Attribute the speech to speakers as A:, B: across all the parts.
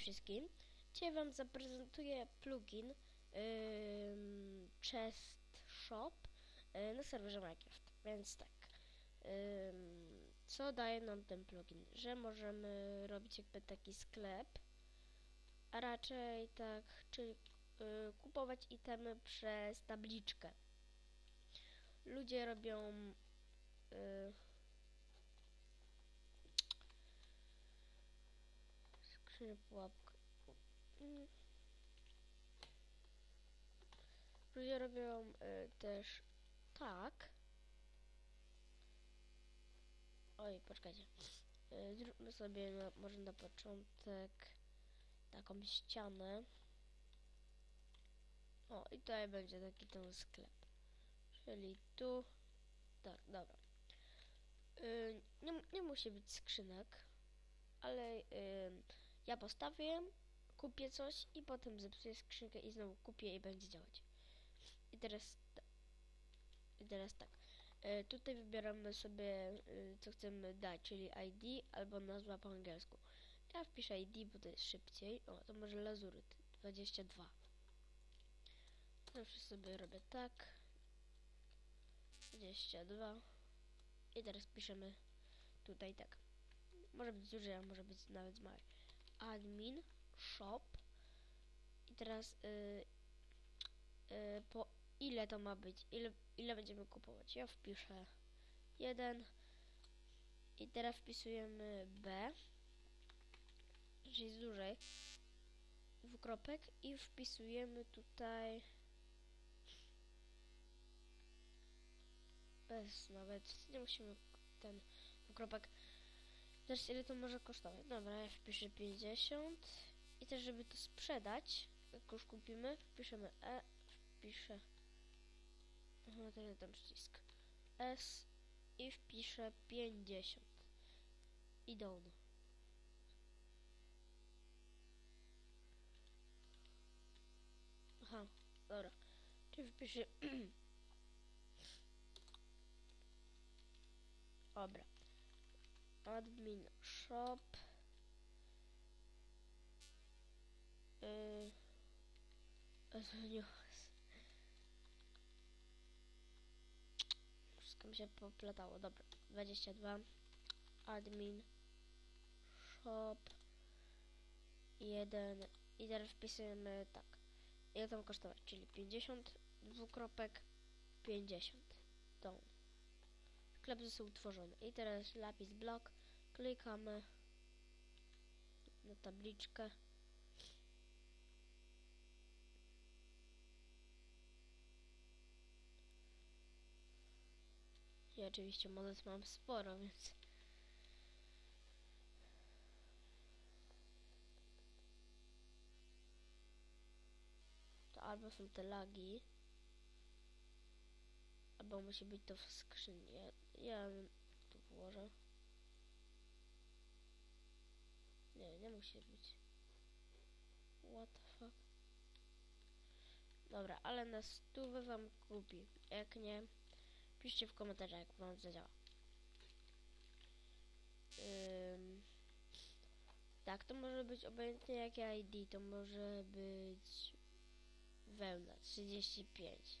A: wszystkim. Dzisiaj Wam zaprezentuję plugin ym, Chest Shop y, na serwerze Minecraft. Więc tak, ym, co daje nam ten plugin? Że możemy robić jakby taki sklep, a raczej tak, czyli y, kupować itemy przez tabliczkę. Ludzie robią y, pułapkę. Ludzie robią y, też tak. Oj, poczekajcie. Y, zróbmy sobie na, może na początek taką ścianę. O, i tutaj będzie taki ten sklep. Czyli tu. Tak, dobra. Y, nie, nie musi być skrzynek, ale ja postawię, kupię coś i potem zepsuję skrzynkę i znowu kupię i będzie działać. I teraz, i teraz tak. E, tutaj wybieramy sobie, e, co chcemy dać, czyli ID albo nazwa po angielsku. Ja wpiszę ID, bo to jest szybciej. O, to może lazuryt 22. Zawsze sobie robię tak. 22. I teraz piszemy tutaj tak. Może być duży, a może być nawet mały. Admin, shop. I teraz y, y, po ile to ma być? Ile, ile będziemy kupować? Ja wpiszę 1 i teraz wpisujemy B, czyli jest dłużej, dwukropek i wpisujemy tutaj bez nawet, nie musimy ten dwukropek Teraz ile to może kosztować? Dobra, ja wpiszę 50 i też żeby to sprzedać, jak już kupimy, wpiszemy E, wpiszę Aha, to ten przycisk S i wpiszę 50 i down. Aha, dobra. Czyli wpiszę Dobra. Admin shop. Yy. Zmieniło Wszystko mi się poplatało. Dobra. 22. Admin shop. 1. I teraz wpisujemy tak. Ile to ma kosztować? Czyli 50 dwukropek 50. Tą. Sklep został utworzony. I teraz lapis blok. Klikamy na tabliczkę. I oczywiście monet mam sporo, więc... To albo są te lagi, albo musi być to w skrzyni. Ja, ja tu włożę. Nie, nie musi być. What the fuck? Dobra, ale na stówę wam kupi. Jak nie, piszcie w komentarzach, jak wam zadziała. Ym, tak, to może być obojętnie jakie ID, to może być wełna 35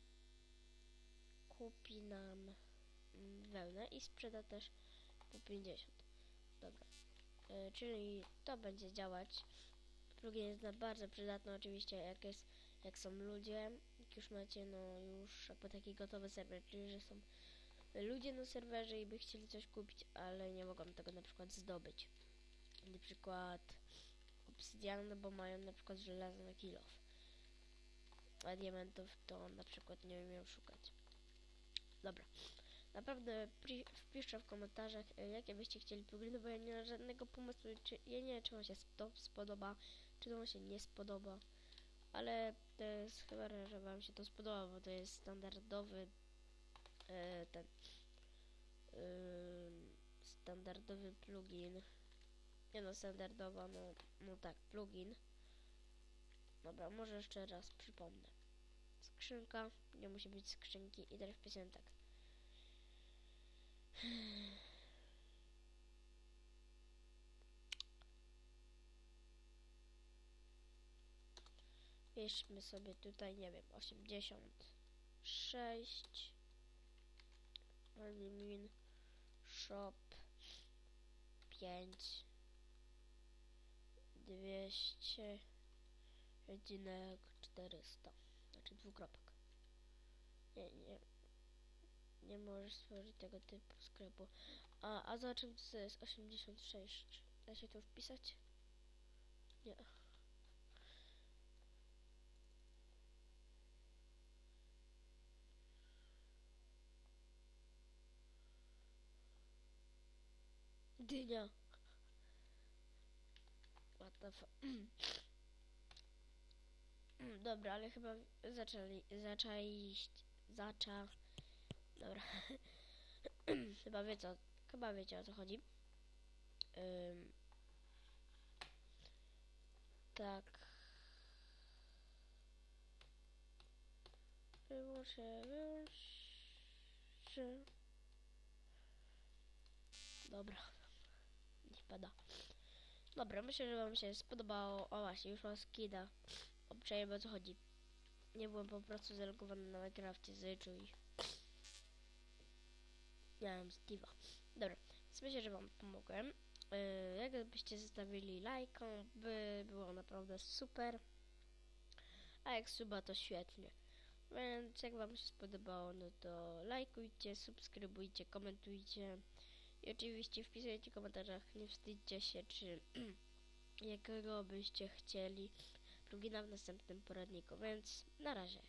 A: kupi nam wełnę i sprzeda też po 50 dobra. Y, czyli to będzie działać. Plugin jest na bardzo przydatny oczywiście jak jest jak są ludzie. Jak już macie no już jakby taki gotowy serwer czyli że są ludzie na serwerze i by chcieli coś kupić ale nie mogą tego na przykład zdobyć. Na przykład obsydian bo mają na przykład żelazny kill off a diamentów to na przykład nie umieją szukać dobra Naprawdę wpiszcie w komentarzach, y, jakie byście chcieli pluginy, bo ja nie mam żadnego pomysłu, czy, ja nie wiem, czy wam się sp- spodoba, czy to wam się nie spodoba, ale to jest chyba, że wam się to spodoba, bo to jest standardowy e, ten ym, standardowy plugin. Nie no, standardowa, no, no tak, plugin. Dobra, może jeszcze raz przypomnę. Skrzynka, nie musi być skrzynki i teraz wpisałem tak. Wierzmy sobie tutaj, nie wiem, 86 admin shop 5 200 odcinek 400 znaczy dwukropek nie, nie nie możesz stworzyć tego typu sklepu a, a za czym to jest 86 da się to wpisać? nie Dynia. What the fu- Dobra, ale chyba zaczęli, zaczęliść, zacza, dobra, chyba wie co, chyba wiecie o co chodzi. Ym, tak. Wyłączę, wyłączę. Dobra. Niech pada. Dobra, myślę, że wam się spodobało. O właśnie, już mam skida. Obczajemy o co chodzi. Nie byłem po prostu zalogowany na Minecrafcie zyczu i... Miałem Steve'a. Dobra, więc myślę, że wam pomogłem. Yy, jakbyście zostawili lajka, by było naprawdę super. A jak suba, to świetnie. Więc jak wam się spodobało, no to lajkujcie, subskrybujcie, komentujcie. I oczywiście wpisujecie w komentarzach, nie wstydźcie się, czy jakiego byście chcieli plugina w następnym poradniku, więc na razie.